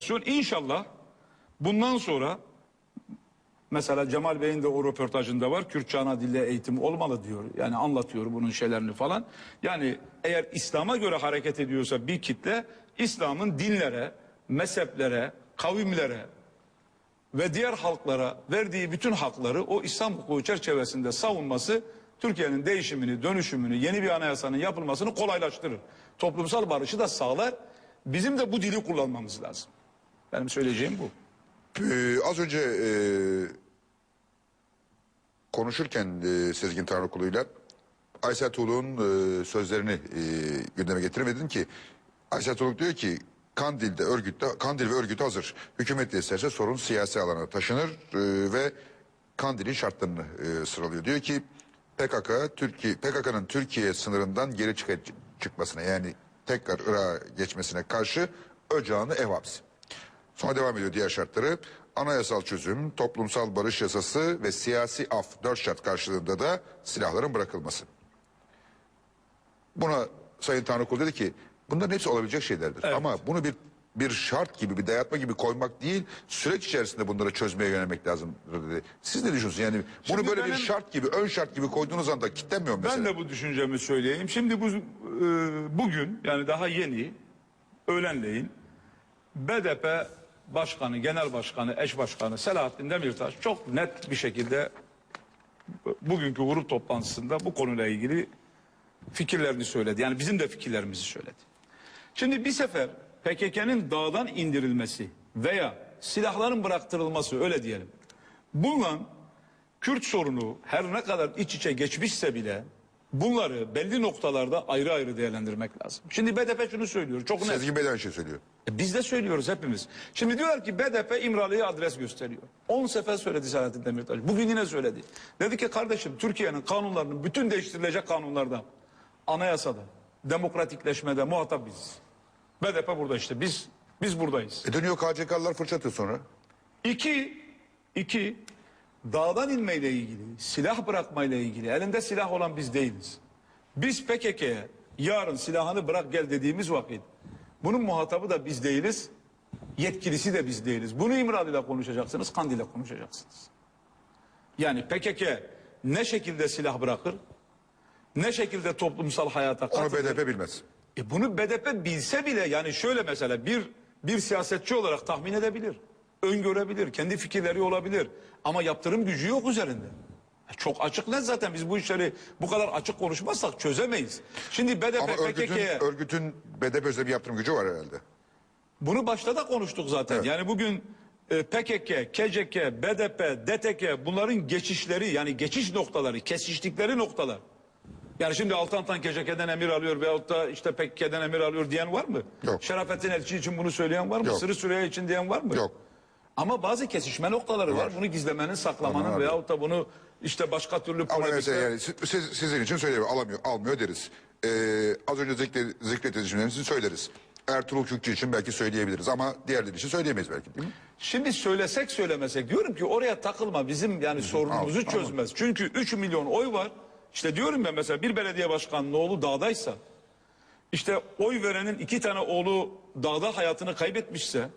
Şu inşallah bundan sonra mesela Cemal Bey'in de o röportajında var. Kürtçe ana dille eğitim olmalı diyor. Yani anlatıyor bunun şeylerini falan. Yani eğer İslam'a göre hareket ediyorsa bir kitle İslam'ın dinlere, mezheplere, kavimlere ve diğer halklara verdiği bütün hakları o İslam hukuku çerçevesinde savunması Türkiye'nin değişimini, dönüşümünü, yeni bir anayasanın yapılmasını kolaylaştırır. Toplumsal barışı da sağlar. Bizim de bu dili kullanmamız lazım. Benim söyleyeceğim bu. Ee, az önce e, konuşurken e, Sezgin Tanrıkulu'yla Aysel Tuğluk'un e, sözlerini e, gündeme getirmedin ki Aysel Tuğluk diyor ki Kandil'de örgütte Kandil ve örgüt hazır. Hükümet de isterse sorun siyasi alana taşınır e, ve Kandil'in şartlarını e, sıralıyor. Diyor ki PKK Türkiye PKK'nın Türkiye sınırından geri çık çıkmasına yani tekrar Irak'a geçmesine karşı Öcalan'ı ev hapsi. Sonra devam ediyor diğer şartları. Anayasal çözüm, toplumsal barış yasası ve siyasi af dört şart karşılığında da silahların bırakılması. Buna Sayın Tanrıkul dedi ki bunların hepsi olabilecek şeylerdir. Evet. Ama bunu bir bir şart gibi bir dayatma gibi koymak değil süreç içerisinde bunları çözmeye yönelmek lazım dedi. Siz ne düşünüyorsunuz? Yani bunu Şimdi böyle bir benim- şart gibi ön şart gibi koyduğunuz anda kitlenmiyor mesela. Ben de bu düşüncemi söyleyeyim. Şimdi bu e, bugün yani daha yeni öğlenleyin BDP Başkanı, Genel Başkanı, Eş Başkanı Selahattin Demirtaş çok net bir şekilde bugünkü grup toplantısında bu konuyla ilgili fikirlerini söyledi. Yani bizim de fikirlerimizi söyledi. Şimdi bir sefer PKK'nın dağdan indirilmesi veya silahların bıraktırılması öyle diyelim. Bununla Kürt sorunu her ne kadar iç içe geçmişse bile bunları belli noktalarda ayrı ayrı değerlendirmek lazım. Şimdi BDP şunu söylüyor çok net. De aynı şey söylüyor. E Biz de söylüyoruz hepimiz. Şimdi diyorlar ki BDP İmralı'ya adres gösteriyor. 10 sefer söyledi Selahattin Demirtaş. Bugün yine söyledi. Dedi ki kardeşim Türkiye'nin kanunlarının bütün değiştirilecek kanunlarda, anayasada, demokratikleşmede muhatap biziz. BDP burada işte biz biz buradayız. E dönüyor KCK'lılar fırça atıyor sonra. İki, iki dağdan inmeyle ilgili, silah bırakmayla ilgili elinde silah olan biz değiliz. Biz PKK'ye yarın silahını bırak gel dediğimiz vakit bunun muhatabı da biz değiliz, yetkilisi de biz değiliz. Bunu İmralı'yla konuşacaksınız, Kandil'le konuşacaksınız. Yani PKK ne şekilde silah bırakır, ne şekilde toplumsal hayata Onu katılır. BDP bilmez. E bunu BDP bilse bile yani şöyle mesela bir bir siyasetçi olarak tahmin edebilir. Öngörebilir. Kendi fikirleri olabilir. Ama yaptırım gücü yok üzerinde. E Çok açık net zaten biz bu işleri bu kadar açık konuşmazsak çözemeyiz. Şimdi BDP Ama örgütün, PKK'ye örgütün BDP özde bir yaptırım gücü var herhalde. bunu başta da konuştuk zaten. Evet. Yani bugün e, PKK, KCK, BDP, DTK bunların geçişleri yani geçiş noktaları, kesiştikleri noktalar. Yani şimdi Altantan KCK'den emir alıyor veyahut da işte PKK'den emir alıyor diyen var mı? Yok. Şerafettin Elçi için bunu söyleyen var mı? Yok. Sırrı Süreyya için diyen var mı? Yok. Ama bazı kesişme noktaları var. Var. Bunu gizlemenin, saklamanın Tamam abi. veyahut da bunu işte başka türlü Ama mesela yani siz, siz- sizin için söylemiyor, alamıyor, almıyor deriz. Ee, az önce zikre, zikrettiğiniz cümlelerimizi söyleriz. Ertuğrul Kürkçü için belki söyleyebiliriz ama diğerleri için söyleyemeyiz belki değil mi? Şimdi söylesek söylemesek diyorum ki oraya takılma bizim yani sorunumuzu al, çözmez. Çünkü 3 milyon oy var. İşte diyorum ya mesela bir belediye başkanının oğlu dağdaysa işte oy verenin iki tane oğlu dağda hayatını kaybetmişse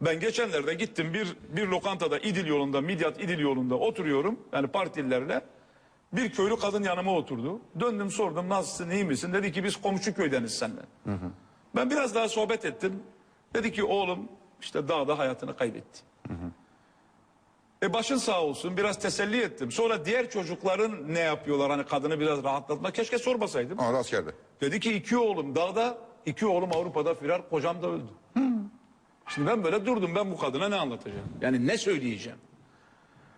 ben geçenlerde gittim bir bir lokantada İdil yolunda Midyat İdil yolunda oturuyorum yani partililerle bir köylü kadın yanıma oturdu. Döndüm sordum nasılsın iyi misin? Dedi ki biz komşu köydeniz seninle. Ben biraz daha sohbet ettim. Dedi ki oğlum işte dağda hayatını kaybetti. E başın sağ olsun biraz teselli ettim. Sonra diğer çocukların ne yapıyorlar hani kadını biraz rahatlatmak keşke sormasaydım. Ama askerde. Dedi ki iki oğlum dağda, iki oğlum Avrupa'da firar, kocam da öldü. Şimdi ben böyle durdum ben bu kadına ne anlatacağım? Yani ne söyleyeceğim?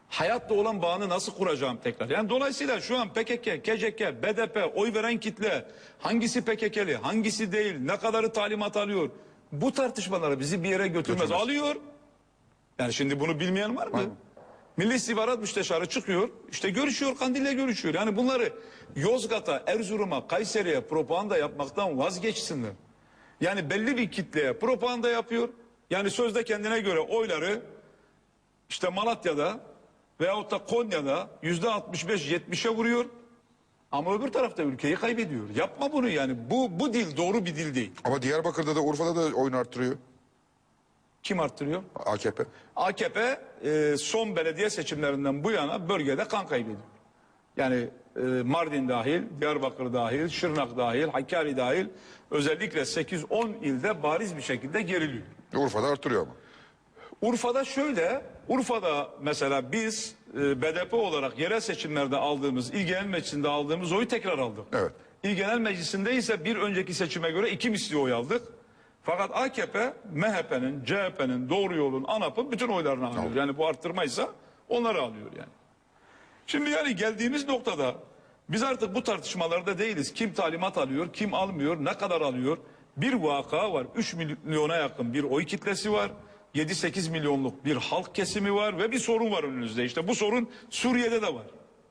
Hayatta olan bağını nasıl kuracağım tekrar? Yani dolayısıyla şu an PKK, KCK, BDP, oy veren kitle hangisi PKK'li, hangisi değil, ne kadarı talimat alıyor? Bu tartışmaları bizi bir yere götürmez. Götürmez. Alıyor. Yani şimdi bunu bilmeyen var mı? Milli İstihbarat Müsteşarı çıkıyor, işte görüşüyor, Kandil'le görüşüyor. Yani bunları Yozgat'a, Erzurum'a, Kayseri'ye propaganda yapmaktan vazgeçsinler. Yani belli bir kitleye propaganda yapıyor. Yani sözde kendine göre oyları işte Malatya'da veyahut da Konya'da yüzde 65-70'e vuruyor. Ama öbür tarafta ülkeyi kaybediyor. Yapma bunu yani. Bu, bu dil doğru bir dil değil. Ama Diyarbakır'da da Urfa'da da oyun arttırıyor. Kim arttırıyor? AKP. AKP e, son belediye seçimlerinden bu yana bölgede kan kaybediyor. Yani e, Mardin dahil, Diyarbakır dahil, Şırnak dahil, Hakkari dahil özellikle 8-10 ilde bariz bir şekilde geriliyor. Urfa'da artırıyor ama. Urfa'da şöyle, Urfa'da mesela biz e, BDP olarak yerel seçimlerde aldığımız, il genel meclisinde aldığımız oyu tekrar aldık. Evet. İl genel meclisinde ise bir önceki seçime göre iki misli oy aldık. Fakat AKP, MHP'nin, CHP'nin, Doğru Yol'un, ANAP'ın bütün oylarını alıyor. Yani bu arttırmaysa onları alıyor yani. Şimdi yani geldiğimiz noktada biz artık bu tartışmalarda değiliz. Kim talimat alıyor, kim almıyor, ne kadar alıyor. Bir vaka var. 3 milyona yakın bir oy kitlesi var. 7-8 milyonluk bir halk kesimi var ve bir sorun var önünüzde. İşte bu sorun Suriye'de de var.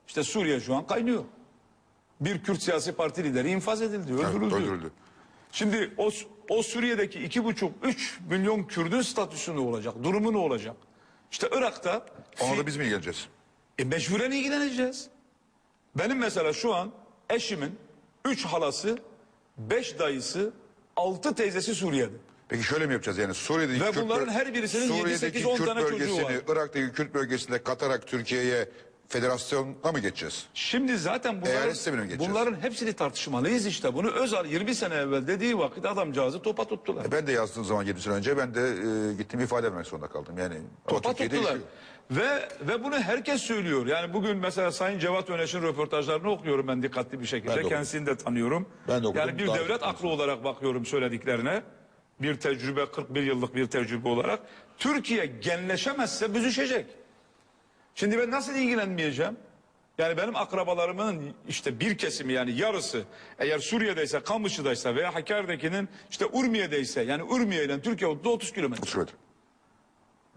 İşte Suriye şu an kaynıyor. Bir Kürt siyasi parti lideri infaz edildi, öldürüldü. öldürüldü. Şimdi o, o Suriye'deki iki buçuk, üç milyon Kürdün statüsü ne olacak? Durumu ne olacak? İşte Irak'ta Ona da biz mi ilgileneceğiz? e mecburen ilgileneceğiz. Benim mesela şu an eşimin üç halası, beş dayısı, altı teyzesi Suriye'de. Peki şöyle mi yapacağız yani Suriye'deki Ve Kürt bunların her birisinin yedi, Suriye'deki Kürt tane çocuğu bölgesini, var. Irak'taki Kürt bölgesinde katarak Türkiye'ye federasyona mı geçeceğiz? Şimdi zaten bunların, Eyalet sistemine mi geçeceğiz? bunların hepsini tartışmalıyız işte. Bunu Özal 20 sene evvel dediği vakit adamcağızı topa tuttular. E Ben de yazdığım zaman 7 sene önce ben de e, gittim ifade vermek zorunda kaldım. Yani Topa tuttular. Ve ve bunu herkes söylüyor. Yani bugün mesela Sayın Cevat Öneş'in röportajlarını okuyorum ben dikkatli bir şekilde. okudum. Kendisini de tanıyorum. Ben de okudum. Yani bir Daha devlet aklı olarak bakıyorum söylediklerine. Bir tecrübe 41 yıllık bir tecrübe olarak. Türkiye genleşemezse büzüşecek. Şimdi ben nasıl ilgilenmeyeceğim? Yani benim akrabalarımın işte bir kesimi yani yarısı eğer Suriye'deyse, Kamışlı'daysa veya Hakkari'dekinin işte Urmiye'deyse yani Urmiye ile Türkiye 30 kilometre.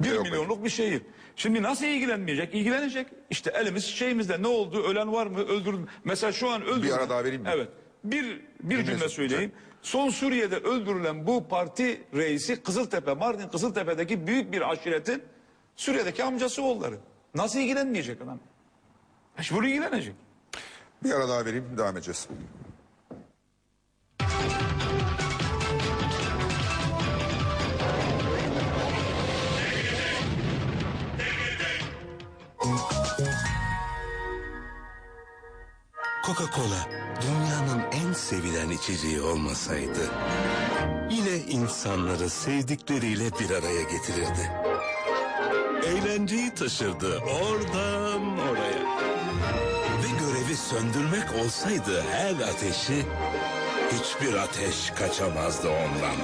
Bir Yok milyonluk bir şehir. Şimdi nasıl ilgilenmeyecek? İlgilenecek. İşte elimiz şeyimizde ne oldu? Ölen var mı? Öldürün. Mesela şu an öldürülen. Bir ara daha vereyim mi? Evet. Bir, bir cümle söyleyeyim. Son Suriye'de öldürülen bu parti reisi Kızıltepe, Mardin Kızıltepe'deki büyük bir aşiretin Suriye'deki amcası oğulları. Nasıl ilgilenmeyecek adam? Mecbur ilgilenecek. Bir ara daha vereyim devam edeceğiz. Coca-Cola dünyanın en sevilen içeceği olmasaydı yine insanları sevdikleriyle bir araya getirirdi. Eğlenceyi taşırdı oradan oraya. Ve görevi söndürmek olsaydı her ateşi hiçbir ateş kaçamazdı ondan.